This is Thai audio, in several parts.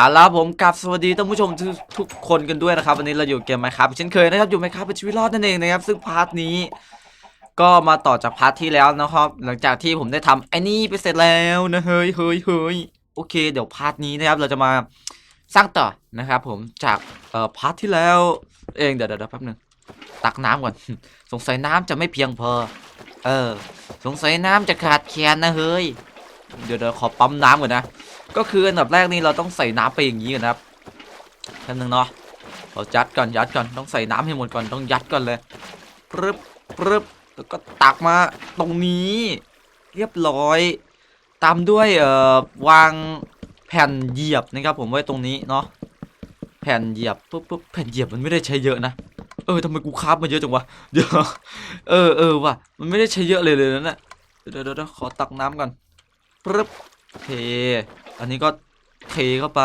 เอาล่ะผมกับสวัสดีท่านผู้ชมทุกทุกคนกันด้วยนะครับ วันนี้เราอยู่เกมไหมครับเช่นเคยนะครับอยู่ไหมครับเป็นชีวิตรอดนั่นเองนะครับ ซึ่งพาร์ทนี้ ก็มาต่อจากพาร์ทที่แล้วนะครับ หลังจากที่ผมได้ทำไอ้นี่ไปเสร็จแล้วนะเฮ้ยเฮ้ยเฮ้ยโอเค เดี๋ยวพาร์ทนี้นะครับ เราจะมาสร้างต่อนะครับผมจากเอ่อพาร์ทที่แล้ว เองเดี๋ยวเดี๋ยวแป๊บหนึงตักน้ำก่อน สงสัยน้ำจะไม่เพียงพอ เออ สงสัยน้ำจะขาดแคลนนะเฮ้ยเดี๋ยวเดี๋ยวขอปั๊มน้ำก่อนนะ ก็คืออันดับแรกนี่เราต้องใส่น้ำไปอย่างนี้ก่อนะครับแป๊บนึงเนาะเรายัดก่อนยัดก่อนต้องใส่น้ำให้หมดก่อนต้องยัดก่อนเลยปรึบปรึบแล้วก็ตักมาตรงนี้ เรียบร้อย ตามด้วยเอ่อวางแผ่นเหยียบนะครับ ผมไว้ตรงนี้เนาะแผ่นเหยียบปุ๊บปุ๊บแผ่นเหยียบมันไม่ได้ใช้เยอะนะเออทำไมกูคาบมาเยอะจังวะเดี๋ยวเออเออว่ะมันไม่ได้ใช้เยอะเลยเลยนะเนี่ยเดี๋ยวเดี๋ยวเดี๋ยวขอตักน้ำก่อนปรึบเท อันนี้ก็เทเข้าไป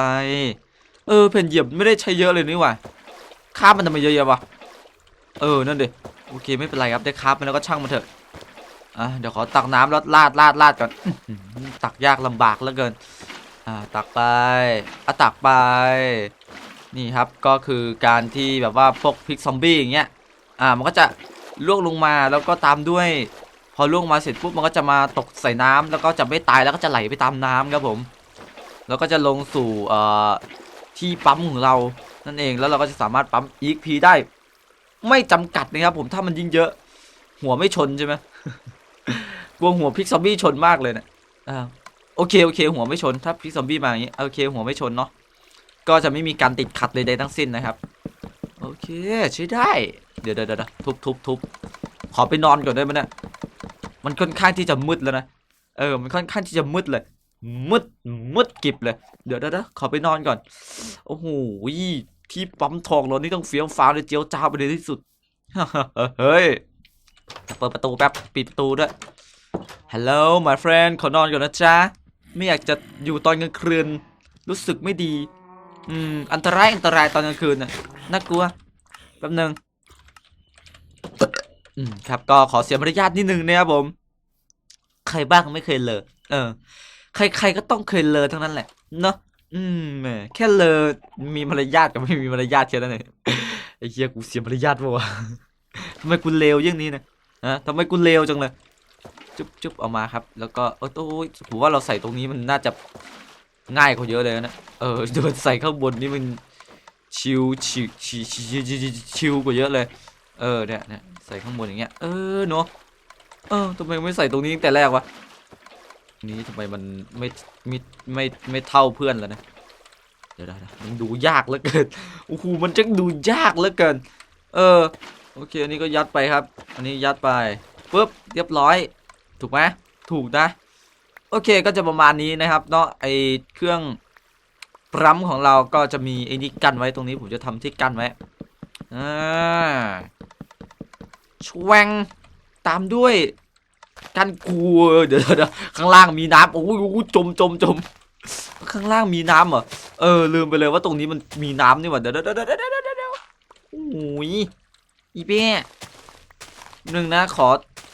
เออแผ่นเหยียบไม่ได้ใช้เยอะเลยนี่หว่าคาบมันทำไมเยอะแยะวะเออนั่นดิโอเคไม่เป็นไรครับได้คาบมันแล้วก็ช่างมันเถอะอะเดี๋ยวขอตักน้ำแล้วลาดลาดลาดก่อนตักยากลำบากเหลือเกินอ่าตักไปอะตักไป นี่ครับก็คือการที่แบบว่าพวกพริกซอมบี้อย่างเงี้ยอ่ามันก็จะล่วงลงมาแล้วก็ตามด้วย พอล่วงมาเสร็จปุ๊บมันก็จะมาตกใส่น้ำแล้วก็จะไม่ตายแล้วก็จะไหลไปตามน้ำครับผม แล้วก็จะลงสู่ที่ปั๊มของเรานั่นเองแล้วเราก็จะสามารถปั๊ม EXP ได้ ไม่จำกัดนะครับ ผมถ้ามันยิ่งเยอะ หัวไม่ชนใช่ไหมกลัวหัวพิกซอมบี้ชนมากเลยเนะี่ยโอเคโอเค หัวไม่ชนถ้าพิกซอมบี้มาอย่างนี้โอเค หัวไม่ชนเนาะก็จะไม่มีการติดขัดใดๆทั้งสิ้นนะครับโอเคใช้ได้ เดี๋ยวเดี๋ยวเดี๋ยวทุบทุบทุบขอไปนอนก่อนได้ไหมเนี่ยมันค่อนข้างที่จะมืดแล้วนะเออมันค่อนข้างที่จะมืดเลยมืด มืดกิบเลยเดี๋ยวเดี๋ยวเดี๋ยวขอไปนอนก่อน โอ้โหที่ปั๊มทองเรานี่ต้องเฟี้ยวฟ้าเลยเจียวจ้าไปเลยที่สุด เฮ้ยเปิดประตูแป๊บปิดประตูด้วย Hello my friend ขอนอนก่อนนะจ๊ะ ไม่อยากจะอยู่ตอนกลางคืน รู้สึกไม่ดี อืม อันตรายอันตรายตอนกลางคืนน่ะ น่ากลัว แป๊บหนึง อืม ครับ ก็ขอเสียมารยาทนิดนึงนะครับผม ใครบ้างไม่เคยเลอเออ ใครๆก็ต้องเคยเลอทั้งนั้นแหละเนาะอืมแหมแค่เลอมีมารยาทกับไม่มีมารยาทแค่นั้นเองไอ้เหี้ยกูเสียมารยาทปะวะทำไมกูเลวอย่างนี้นะฮะทำไมกูเลวจังเลยจุ๊บจุ๊บเอามาครับ แล้วก็เออโอ้ยผมว่าเราใส่ตรงนี้มันน่าจะง่ายกว่าเยอะเลยนะเออเดินใส่ข้างบนนี่มันชิวชิวชิวชิวชิวชิวชิวกว่าเยอะเลย เออเนี่ยเนี่ยใส่ข้างบนอย่างเงี้ยเออเนาะเออทำไมไม่ใส่ตรงนี้ตั้งแต่แรกวะ นี้ทำไมมันไม่ไม่ไม่ไม่เท่าเพื่อนแล้วนะ เดี๋ยวเดี๋ยวเดี๋ยวมันดูยากเหลือเกิน โอ้โห มันจะดูยากเหลือเกิน เออ โอเค อันนี้ก็ยัดไปครับ อันนี้ยัดไปปุ๊บ เรียบร้อย ถูกไหมถูกนะ โอเค ก็จะประมาณนี้นะครับ เนาะ ไอเครื่องปั๊มของเราก็จะมีไอ้นี่กั้นไว้ตรงนี้ ผมจะทำที่กั้นไว้ อ่า ชวง ตามด้วย กันกูเดี๋ยวเดี๋ยวข้างล่างมีน้ำโอ้ยจมจมจมข้างล่างมีน้ำเหรอเออลืมไปเลยว่าตรงนี้มันมีน้ำนี่หว่าเดี๋ยวเดี๋ยวเดี๋ยวเดี๋ยวเดี๋ยวเดี๋ยวโอ้ยอีเป้หนึ่งนะขอ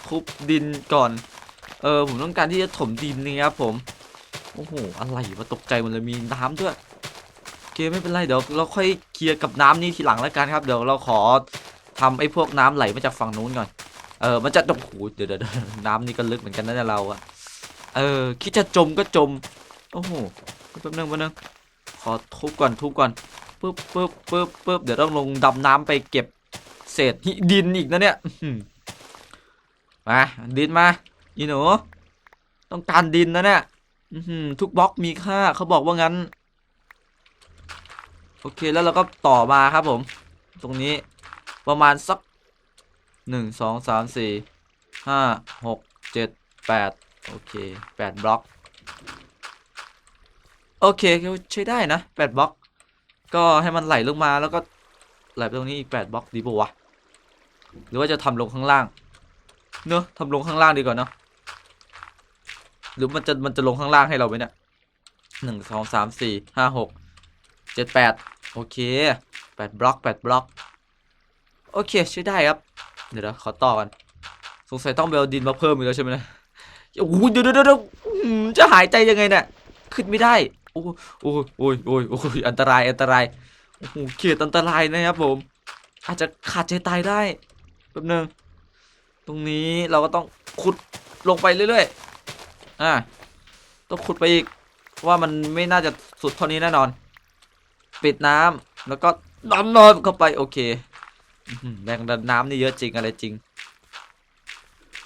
ทุบดินก่อน เออผมต้องการที่จะถมดินนี่ครับผมโอ้โหอะไรวะตกใจหมดเลยมีน้ำด้วยโอเคไม่เป็นไรเดี๋ยวเราค่อยเคลียร์กับน้ำนี่ทีหลังแล้วกันครับ เดี๋ยวเราขอทำไอ้พวกน้ำไหลมาจากฝั่งนู้นก่อน เออมันจะโอ้โหเดี๋ยวเดี๋ยวเดี๋ยวน้ำนี่ก็ลึกเหมือนกันนะเนี่ยเราอะเออคิดจะจมก็จมโอ้โหแป๊บนึงแป๊บนึงขอทุบก่อนทุบก่อนปึ๊บปึ๊บปึ๊บปึ๊บเดี๋ยวต้องลงดำน้ำไปเก็บเศษหิดินอีกนะเนี่ยมาดินมาอีหนูต้องการดินนะเนี่ยทุกบล็อกมีค่าเขาบอกว่างั้น โอเคแล้วเราก็ต่อมาครับผม ตรงนี้ประมาณสัก หนึ่งสองสามสี่ห้าหกเจ็ดแปดโอเคแปดบล็อก โอเคใช้ได้นะแปดบล็อก ก็ให้มันไหลลงมาแล้วก็ไหลไปตรงนี้อีกแปดบล็อกดีปะวะหรือว่าจะทำลงข้างล่าง เนอะทำลงข้างล่างดีกว่าเนอะหรือมันจะมันจะลงข้างล่างให้เราไหมเนี่ยหนึ่งสองสามสี่ห้าหกเจ็ดแปดโอเคแปดบล็อกแปดบล็อก โอเคใช้ได้ครับ เดี๋ยวขอต่อกันสงสัยต้องไปเอาดินมาเพิ่มอีกแล้วใช่ไหมนะโอ้โหเดี๋ยเดี๋ยวเดี๋ยวจะหายใจยังไงเนี่ยขึ้นไม่ได้โอ้โอ้ยโอ้ยโอ้ยโอ้ยอันตรายอันตรายโอ้โหเขตอันตรายนะครับผม อาจจะขาดใจตายได้แป๊บนึงตรงนี้เราก็ต้องขุดลงไปเรื่อยๆอ่าต้องขุดไปอีกว่ามันไม่น่าจะสุดเท่านี้แน่นอน ปิดน้ำแล้วก็ดำน้ำเข้าไปโอเค แรงดันน้ำนี่เยอะจริงอะไรจริง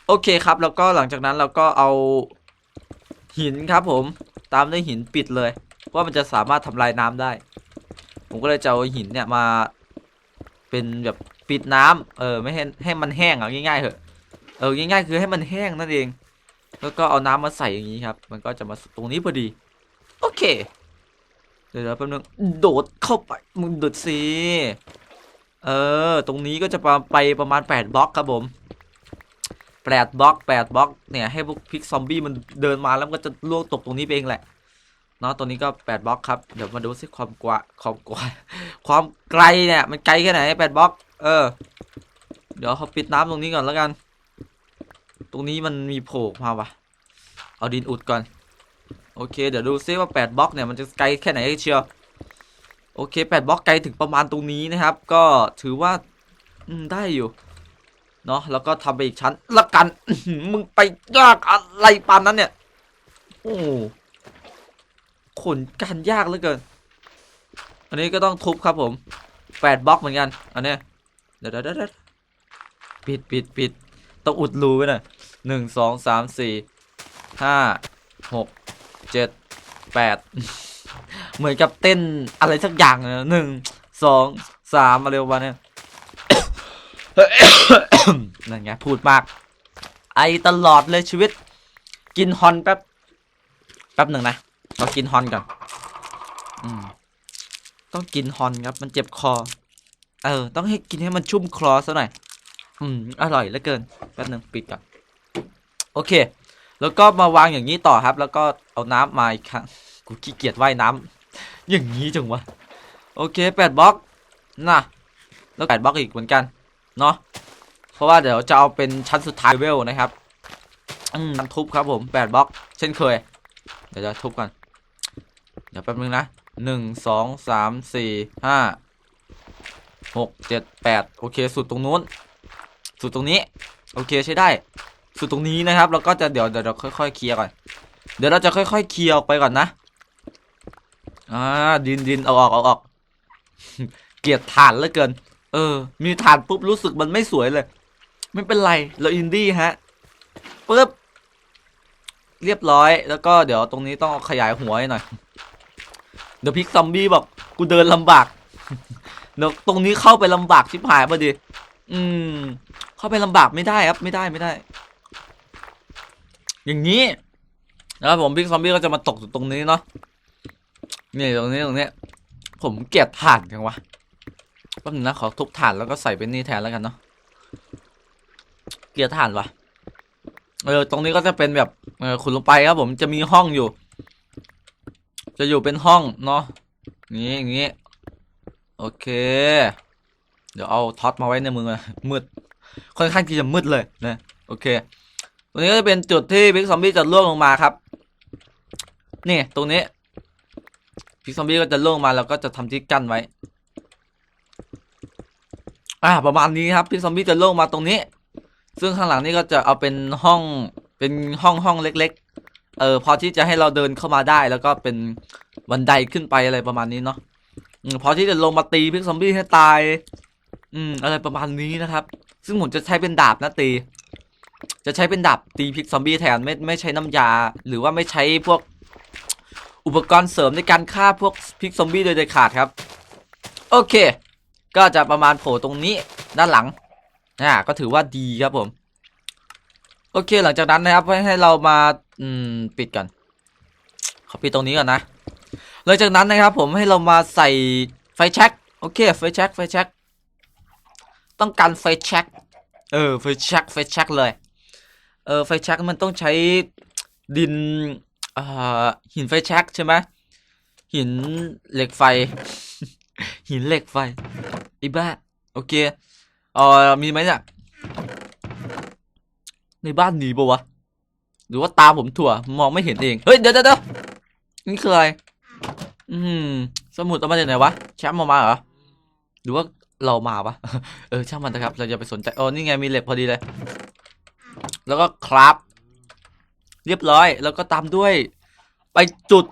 โอเคครับแล้วก็หลังจากนั้นเราก็เอาหินครับผมตามด้วยหินปิดเลยว่ามันจะสามารถทำลายน้ำได้ ผมก็เลยจะเอาหินเนี่ยมาเป็นแบบปิดน้ำเออไม่ให้ให้มันแห้งเอาง่ายๆเถอะเออง่ายๆคือให้มันแห้งนั่นเอง แล้วก็เอาน้ำมาใส่อย่างนี้ครับ มันก็จะมาตรงนี้พอดี โอเค เดี๋ยวแป๊บนึงโดดเข้าไปมึงโดดสิ เออ ตรงนี้ก็จะไปประมาณ 8 บล็อกครับผมแปดบล็อกแปดบล็อกเนี่ยให้พวกพิกซอมบี้มันเดินมาแล้วมันก็จะล่วงตกตรงนี้ไปเองแหละเนาะตัวนี้ก็8บล็อกครับเดี๋ยวมาดูสิความกว่าความกว่าความไกลเนี่ยมันไกลแค่ไหนแปดบล็อก เออ เดี๋ยวเขาปิดน้ำตรงนี้ก่อนแล้วกัน ตรงนี้มันมีโผล่มาวะเอาดินอุดก่อน โอเค เดี๋ยวดูซิว่าแปดบล็อกเนี่ยมันจะไกลแค่ไหนเชียว โอเคแปดบล็อกไกลถึงประมาณตรงนี้นะครับ ก็ถือว่าอืได้อยู่เนาะแล้วก็ทำไปอีกชั้นละกัน มึงไปยากอะไรปานนั้นเนี่ย โอ้ขนการยากเหลือเกิน อันนี้ก็ต้องทุบครับผมแปดบล็อกเหมือนกัน อันนี้เดี๋ยวเดี๋ยวเดี๋ยวปิดปิดปิดต้องอุดรูไว้หน่อยหนึ่งสองสามสี่ห้าหกเจ็ดแปด เหมือนกับเต้นอะไรสักอย่างนะหนึ่งสองสามมาเร็วมาเนี่ยนั่นไงพูดมาก ไอตลอดเลยชีวิต กินฮอนแป๊บแป๊บหนึ่งนะเรากินฮอนก่อนอืมต้องกินฮอนครับ มันเจ็บคอ เออ ต้องให้กินให้มันชุ่มคลอซะหน่อย อืม อร่อยเหลือเกิน แป๊บหนึ่งปิดก่อน โอเค แล้วก็มาวางอย่างนี้ต่อครับ แล้วก็เอาน้ำมาอีกครั้ง กูขี้เกียจว่ายน้ำ อย่างนี้จังวะ โอเคแปดบล็อกนะแล้วแปดบล็อกอีกเหมือนกัน เนาะเพราะว่าเดี๋ยวจะเอาเป็นชั้นสุดท้ายเวลนะครับอืมทุบครับผมแปดบล็อก เช่นเคย เดี๋ยวจะทุบกันเดี๋ยวแป๊บนึงนะหนึ่งสองสามสี่ห้าหกเจ็ดแปดโอเค สุดตรงนู้น สุดตรงนี้ โอเคใช้ได้ สุดตรงนี้นะครับ เราก็จะเดี๋ยวเดี๋ยวเราค่อยๆเคลียร์ก่อน เดี๋ยวเราจะค่อยๆเคลียร์ออกไปก่อนนะ อ่าดินดินเอาออกเอาออก เกลียดฐานเหลือเกิน เออ มีฐานปุ๊บรู้สึกมันไม่สวยเลย ไม่เป็นไรเราอินดี้ฮะปึ๊บเรียบร้อยแล้วก็เดี๋ยวตรงนี้ต้องขยายหัวให้หน่อยเดี๋ยวพิกซอมบี้บอกกูเดินลำบากเดี๋ยวตรงนี้เข้าไปลำบากชิบหายพอดี อืม เข้าไปลำบากไม่ได้ครับ ไม่ได้ไม่ได้ อย่างนี้นะครับผมพิกซอมบี้ก็จะมาตกอยู่ตรงนี้เนาะ นี่ตรงนี้ตรงนี้ ผมเกลียดถ่านจังวะแป๊บนึงนะขอทุบถ่านแล้วก็ใส่เป็นนี่แทนแล้วกันเนาะเกลียดถ่านวะเออตรงนี้ก็จะเป็นแบบเออขุดลงไปครับผมจะมีห้องอยู่ จะอยู่เป็นห้องเนาะนี้อย่างนี้โอเค เดี๋ยวเอาท็อตมาไว้ในมือนะมืดค่อนข้างที่จะมืดเลยนะโอเค ตรงนี้ก็จะเป็นจุดที่พิกซอมบี้จะล่วงลงมาครับ นี่ตรงนี้ พิกซอมบี้ก็จะล่วงมาแล้วก็จะทำที่กั้นไว้ อ่าประมาณนี้ครับพิกซอมบี้จะล่วงมาตรงนี้ ซึ่งข้างหลังนี่ก็จะเอาเป็นห้องเป็นห้องห้องเล็ก ๆ เออพอที่จะให้เราเดินเข้ามาได้แล้วก็เป็นบันไดขึ้นไปอะไรประมาณนี้เนาะอพอที่จะลงมาตีพิกซอมบี้ให้ตาย อืมอะไรประมาณนี้นะครับ ซึ่งผมจะใช้เป็นดาบนะตี จะใช้เป็นดาบตีพิกซอมบี้แทนไม่ไม่ใช้น้ำยา หรือว่าไม่ใช้พวก อุปกรณ์เสริมในการฆ่าพวกพิกซอมบี้โดยเด็ดขาดครับ โอเค ก็จะประมาณโผล่ตรงนี้ด้านหลังอ่าก็ถือว่าดีครับผม โอเคหลังจากนั้นนะครับให้ให้เรามาอืมปิดก่อนขอปิดตรงนี้ก่อนนะหลังจากนั้นนะครับผมให้เรามาใส่ไฟแช็กโอเคไฟแช็กไฟแช็กต้องการไฟแช็กเออไฟแช็กไฟแช็กเลย เออไฟแช็กมันต้องใช้ดิน อ่าหินไฟแช็กใช่ไหมหินเหล็กไฟ หินเหล็กไฟอีบ้าโอเคเออมีไหมเนี่ยในบ้านหนีปะวะหรือว่าตาผมถั่วมองไม่เห็นเองเฮ้ยเดี๋ยวเดี๋ยวเดี๋ยวนี่คืออะไรอืมสมุดเอามาจากไหนวะแชมป์เอามาเหรอหรือว่าเรามาวะเออช่างมันนะครับ เราจะไปสนใจอ๋อนี่ไงมีเหล็กพอดีเลย แล้วก็ครับ เรียบร้อย แล้วก็ตามด้วย ไปจุด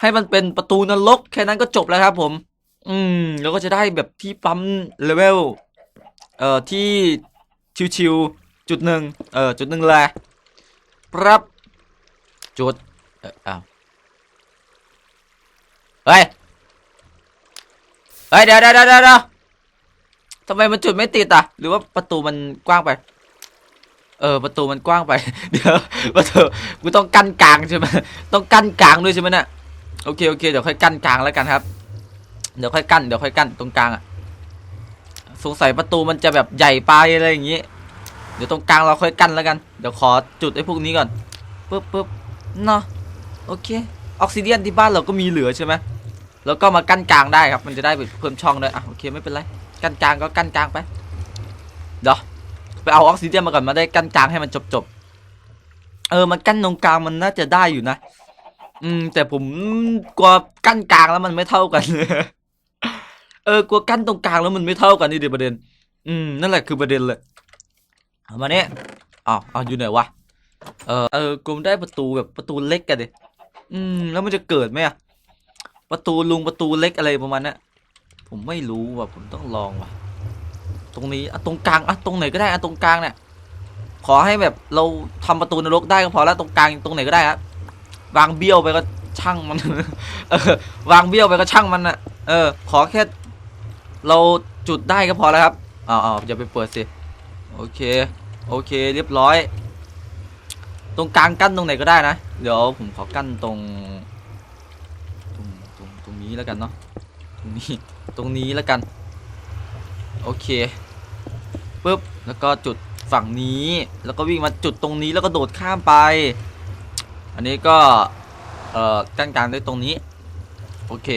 ให้มันเป็นประตูนรกแค่นั้นก็จบแล้วครับผม อืม แล้วก็จะได้แบบที่ปั๊มเลเวลเอ่อที่ชิวๆจุดหนึ่งเออจุดหนึ่งเลยปั๊บจุดเอออ้าวเฮ้ยเฮ้ยเดี๋ยวเดี๋ยวเดี๋ยวเดี๋ยวทำไมมันจุดไม่ติดอะ หรือว่าประตูมันกว้างไป เออประตูมันกว้างไป เดี๋ยวประตูกูต้องกั้นกลางใช่ไหมต้องกั้นกลางด้วยใช่ไหมเนี่ยโอเคโอเคเดี๋ยวค่อยกั้นกลางแล้วกันครับ เดี๋ยวค่อยกั้นเดี๋ยวค่อยกั้นตรงกลางอะสงสัยประตูมันจะแบบใหญ่ไปอะไรอย่างงี้เดี๋ยวตรงกลางเราค่อยกั้นแล้วกันเดี๋ยวขอจุดไอ้พวกนี้ก่อนปึ๊บปึ๊บเนาะโอเคออกซิเดียนที่บ้านเราก็มีเหลือใช่ไหมแล้วก็มากั้นกลางได้ครับ มันจะได้เพิ่มช่องด้วยอะโอเคไม่เป็นไรกั้นกลางก็กั้นกลางไปเดี๋ยว ไปเอาออกซิเดียนมาก่อนมาได้กั้นกลางให้มันจบจบๆเออมันกั้นตรงกลางมันน่าจะได้อยู่นะ อืม แต่ผมกลัวกั้นกลางแล้วมันไม่เท่ากัน เออกลัวกั้นตรงกลางแล้วมันไม่เท่ากันนี่เดี๋ยวประเด็น อืมนั่นแหละคือประเด็นเลยเอามาเนี่ยอ้าวเอาอยู่ไหนวะเออเออกูได้ประตูแบบประตูเล็กกันดิอืม แล้วมันจะเกิดไหมอะประตูลุงประตูเล็กอะไรประมาณนั้นผมไม่รู้ว่ะผมต้องลองว่ะ ตรงนี้อะตรงกลางอะตรงไหนก็ได้อะตรงกลางเนี่ยขอให้แบบเราทำประตูนรกได้ก็พอแล้วตรงกลางตรงไหนก็ได้ครับวางเบี้ยวไปก็ช่างมันเออวางเบี้ยวไปก็ช่างมันอะเออ ขอแค่เราจุดได้ก็พอแล้วครับอ้าวอ้าวอย่าไปเปิดสิโอเค โอเค เรียบร้อย ตรงกลางกั้นตรงไหนก็ได้นะ เดี๋ยวผมขอกั้นตรง ตรงตรงตรงนี้แล้วกันเนาะตรงนี้ตรงนี้แล้วกัน โอเค ปุ๊บแล้วก็จุดฝั่งนี้แล้วก็วิ่งมาจุดตรงนี้แล้วก็โดดข้ามไป อันนี้ก็เอ่อกั้นกลางด้วยตรงนี้ โอเค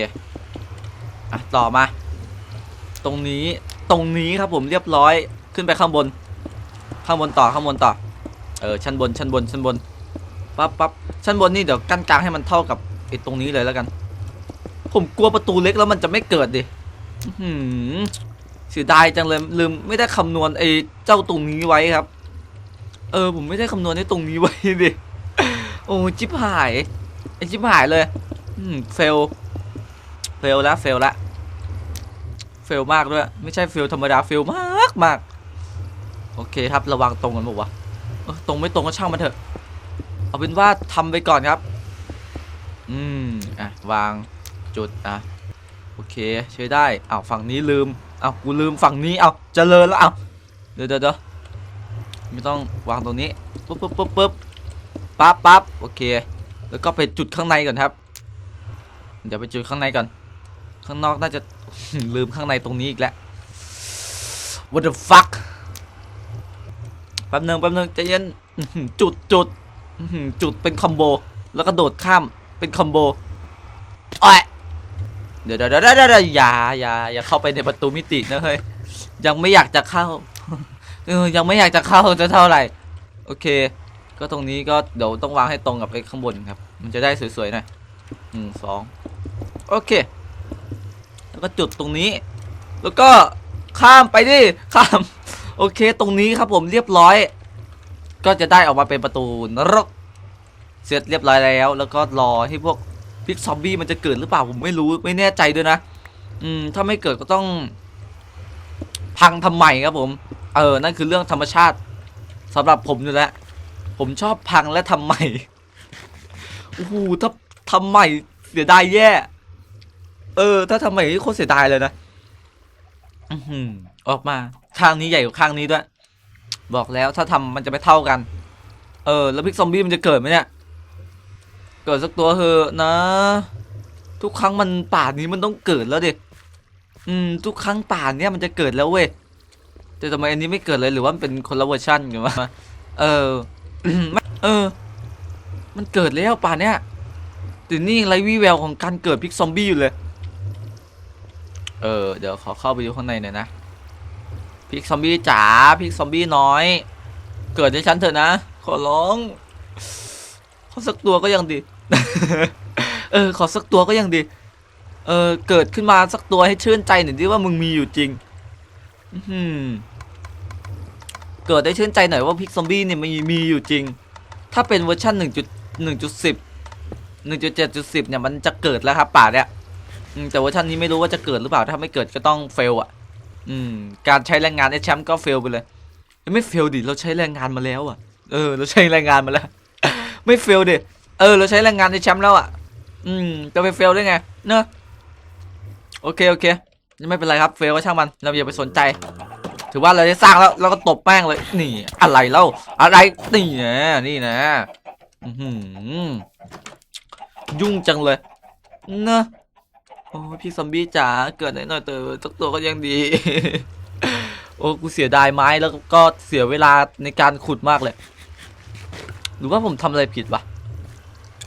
อะต่อมา ตรงนี้ตรงนี้ครับผมเรียบร้อยขึ้นไปข้างบน ข้างบนต่อข้างบนต่อเออชั้นบนชั้นบนชั้นบนปั๊บปั๊บชั้นบนนี่เดี๋ยวกั้นกลางให้มันเท่ากับไอ้ตรงนี้เลยแล้วกัน ผมกลัวประตูเล็กแล้วมันจะไม่เกิดดิอื้อหือ เสียดายจังเลยลืมไม่ได้คำนวณไอ้เจ้าตรงนี้ไว้ครับ เออ ผมไม่ได้คำนวณไอ้ตรงนี้ไว้ดิโอ้จิบหายไอ้จิบหายเลยอืมเฟลเฟลแล้วเฟลล้วเฟลมากด้วย ไม่ใช่เฟลธรรมดาเฟลมากมากโอเคครับระวังตรงกันบอกว่าวะตรงไม่ตรงก็ช่างมันเถอะ เอาเป็นว่าทำไปก่อนครับ อืมอะวางจุดอะโอเคใช้ได้อ้าวฝั่งนี้ลืม เอากูลืมฝั่งนี้เอาเจริญแล้วอ้าเดี๋ยวเดี๋ยวเดี๋ยวไม่ต้องวางตรงนี้ปุ๊บปุ๊บปุ๊บปุ๊บปั๊บปั๊บโอเค แล้วก็ไปจุดข้างในก่อนครับ เดี๋ยวไปจุดข้างในก่อน ข้างนอกน่าจะลืมข้างในตรงนี้อีกแล้ว what the fuck แป๊บหนึงแป๊บหนึงใจเย็นจุดจุดจุดเป็นคอมโบ แล้วก็โดดข้ามเป็นคอมโบอ้ย เดี๋ยวเดี๋ยวเดี๋ยวอย่าอย่าอย่าเข้าไปในประตูมิตินะเฮ้ยยังไม่อยากจะเข้าเออยังไม่อยากจะเข้าจะเท่าไหร่ โอเค ก็ตรงนี้ก็เดี๋ยวต้องวางให้ตรงกับไอ้ข้างบนครับ มันจะได้สวยๆหน่อยหนึ่งสองโอเค แล้วก็จุดตรงนี้ แล้วก็ข้ามไปดิข้าม โอเค ตรงนี้ครับผมเรียบร้อย ก็จะได้ออกมาเป็นประตูนรก เสร็จเรียบร้อยแล้ว แล้วก็รอให้พวก พิกซอมบี้มันจะเกิดหรือเปล่าผมไม่รู้ไม่แน่ใจด้วยนะ อืม ถ้าไม่เกิดก็ต้อง พังทำใหม่ครับผม เออ นั่นคือเรื่องธรรมชาติสำหรับผมอยู่แล้ว ผมชอบพังและทำใหม่โอ้โหถ้าทำใหม่เสียดายแย่ เออ ถ้าทำใหม่โคตรเสียดายเลยนะอือหือออกมา ข้างนี้ใหญ่กว่าข้างนี้ด้วย บอกแล้วถ้าทำมันจะไม่เท่ากัน เออ แล้วพิกซอมบี้มันจะเกิดไหมเนี่ย เกิดสักตัวเหอะนะ ทุกครั้งมันป่านนี้มันต้องเกิดแล้วดิอืมทุกครั้งป่านเนี้ยมันจะเกิดแล้วเว้ยแต่ทำไมอันนี้ไม่เกิดเลยหรือว่ามันเป็นคนละเวอร์ชันกันวะเออไม่เออ มันเกิดแล้วป่านเนี้ยแต่นี่ยังไรวี่แววของการเกิดพิกซอมบี้อยู่เลย เออเดี๋ยวขอเข้าไปดูข้างในหน่อยนะพิกซอมบี้จ๋าพิกซอมบี้น้อย เกิดให้ฉันเถอะนะ ขอร้อง ขอสักตัวก็ยังดี เออ ขอสักตัวก็ยังดี เออ เกิดขึ้นมาสักตัวให้ชื่นใจหน่อยดิว่ามึงมีอยู่จริง อื้อหือเกิดได้ชื่นใจหน่อยว่าพิกซอมบี้เนี่ยมีมีอยู่จริง ถ้าเป็นเวอร์ชัน1.1.10 1.7.10เนี่ยมันจะเกิดแล้วครับป่าเนี่ยแต่เวอร์ชันนี้ไม่รู้ว่าจะเกิดหรือเปล่า ถ้าไม่เกิดก็ต้องเฟลอะ อืม การใช้แรงงานไอ้แชมป์ก็เฟลไปเลยเอ้ยไม่เฟลดิ เราใช้แรงงานมาแล้วอะ เออ เราใช้แรงงานมาแล้ว ไม่เฟลดิเออ เราใช้แรงงานในแชมป์แล้วอะ อืม จะไปเฟลได้ไง เนอะโอเค โอเค ไม่เป็นไรครับ เฟลก็ช่างมัน เราอย่าไปสนใจ ถือว่าเราได้สร้างแล้ว เราก็ตบแป้งเลย นี่ อะไรเล่า อะไร นี่นะนี่นะ อือหือยุ่งจังเลย เนอะโอ้พี่ซอมบี้จ๋า เกิดหน่อยหน่อยเถอสักตัวก็ยังดี โอ้ กูเสียดายไม้แล้วก็เสียเวลาในการขุดมากเลย หรือว่าผมทำอะไรผิดวะ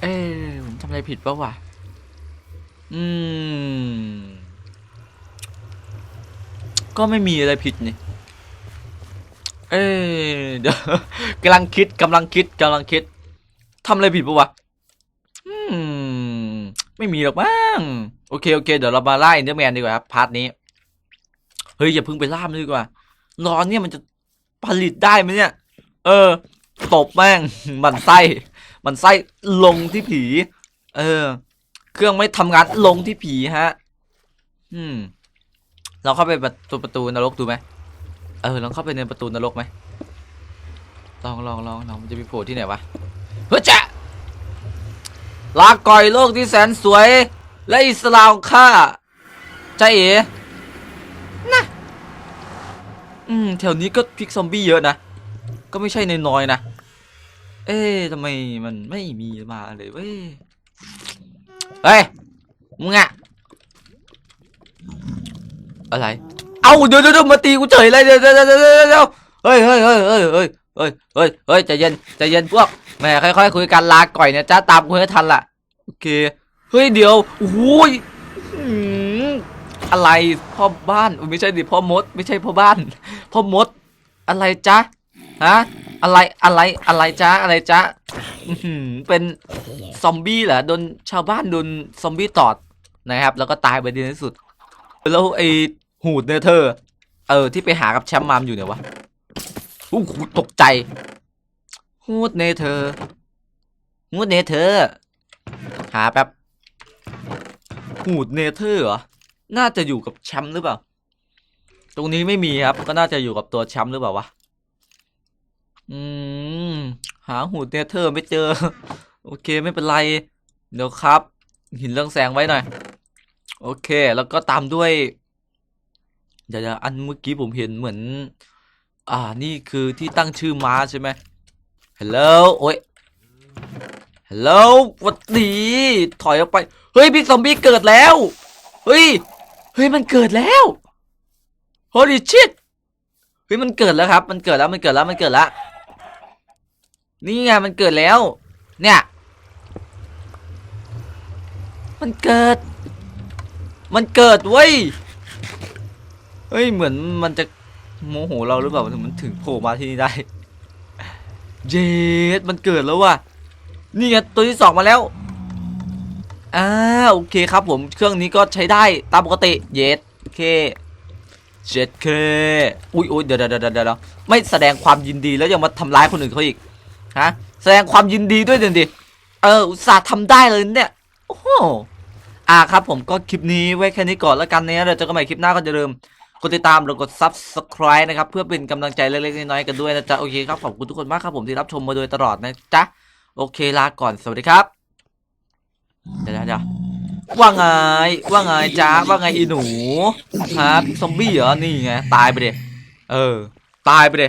เอ๊ะผมทำอะไรผิดปะวะ อืม ก็ไม่มีอะไรผิดนี่ เอ๊ะเดี๋ยวกำลังคิดกำลังคิดกำลังคิดทำอะไรผิดปะวะ อืม ไม่มีหรอกมั้ง โอเคโอเค เดี๋ยวเรามาไล่เนื้อแมนดีกว่าครับพาร์ทนี้ เฮ้ยอย่าเพิ่งไปล่ามนดีกว่า ร้อนเนี่ยมันจะผลิตได้ไหมเนี่ย เออ ตบแม่งมันไส้มันไส้ลงที่ผี เออ เครื่องไม่ทำงานลงที่ผีฮะ อืม เราเข้าไปประตูประตูนรกดูไหมเออลองเข้าไปในประตูนรกไหมลองลองลองลองมันจะมีโผล่ที่ไหนวะเฮ้ยจะลาก่อยโลกที่แสนสวย และอิสลามข้าใจเอ๋นะอืมแถวนี้ก็พิกซอมบี้เยอะนะ ก็ไม่ใช่นน้อยๆนะ เอ๊ะทำไมมันไม่มีมาเลยเว้ย เฮ้ย มึงอะอะไร เอาเดี๋ยวเดี๋ยวมาตีกูเฉยเลยเดี๋ยวเดี๋ยวเดี๋ยวเดี๋ยวเฮ้ยเฮ้ยเฮ้ยเฮ้ยเฮ้ยเฮ้ยเฮ้ยเฮ้ยใจเย็นใจเย็นพวกแหม่ค่อยๆคุยกันลาก่อยเนี่ยจ้าตามกูให้ทันล่ะ โอเค เฮ้ยเดี๋ยวโอ้ยอื้อะไรพ่อบ้านอุ๊ยไม่ใช่ดิพ่อมด ไม่ใช่พ่อบ้าน พ่อมด อะไรจ๊ะ ฮะอะไรอะไรอะไรจ๊ะอะไรจ๊ะอื้อหือเป็นซอมบี้เหรอโดนชาวบ้านโดนซอมบี้ตอดนะครับ แล้วก็ตายไปในที่สุด แล้วไอ้หูดเนเธอ เออ ที่ไปหากับแชมป์มามอยู่เนี่ยวะอู้หูตกใจหูดเนเธอร์หูดเนเธอร์หาแป๊บหูดเนเธอร์เหรอ น่าจะอยู่กับแชมป์หรือเปล่า ตรงนี้ไม่มีครับ ก็น่าจะอยู่กับตัวแชมป์หรือเปล่าวะ อืม หาหูเนเธอร์ไม่เจอ โอเคไม่เป็นไร เดี๋ยวครับ หินเรื่องแสงไว้หน่อย โอเค แล้วก็ตามด้วยเดี๋ยวอันเมื่อกี้ผมเห็นเหมือน อ่านี่คือที่ตั้งชื่อม้าใช่ไหมฮัลโหลโอ้ยฮัลโหลวัดดีถอยออกไป เฮ้ยพี่ซอมบี้เกิดแล้ว เฮ้ย เฮ้ยมันเกิดแล้ว holy shit เฮ้ยมันเกิดแล้วครับ มันเกิดแล้ว มันเกิดแล้ว มันเกิดแล้ว นี่ไงมันเกิดแล้ว เนี่ย มันเกิด มันเกิดเว้ย เฮ้ยเหมือนมันจะโมโหเราหรือเปล่าถึงมันถึงโผล่มาที่นี่ได้เย็ดมันเกิดแล้วว่ะ นี่ไงตัวที่สองมาแล้วอ่าโอเคครับผมเครื่องนี้ก็ใช้ได้ตามปกติเย็ดโอเคเจ็ดเคอุ้ยอุ้ยเดี๋ยวเดี๋ยวเดี๋ยวเดี๋ยวไม่แสดงความยินดีแล้วยังมาทำร้ายคนอื่นเขาอีก ฮะแสดงความยินดีด้วยเดี๋ยวดิเอออุตส่าห์ทำได้เลยเนี่ยโอ้โหอ่าครับผมก็คลิปนี้ไว้แค่นี้ก่อนแล้วกันเนี่ยเดี๋ยวเจอกันใหม่คลิปหน้าก็จะเริ่าลืมกดติดตามหรือกด subscribe นะครับ เพื่อเป็นกำลังใจเล็กๆน้อยๆกันด้วยนะจ๊ะ โอเคครับ ขอบคุณทุกคนมากครับผมที่รับชมมาโดยตลอดนะจ๊ะ โอเคลาก่อน สวัสดีครับ เดี๋ยวๆเดี๋ยวว่าไง ว่าไงจ๊ะ ว่าไงอีหนูฮะซอมบี้เหรอ นี่ไง ตายไปเดเออ ตายไปเด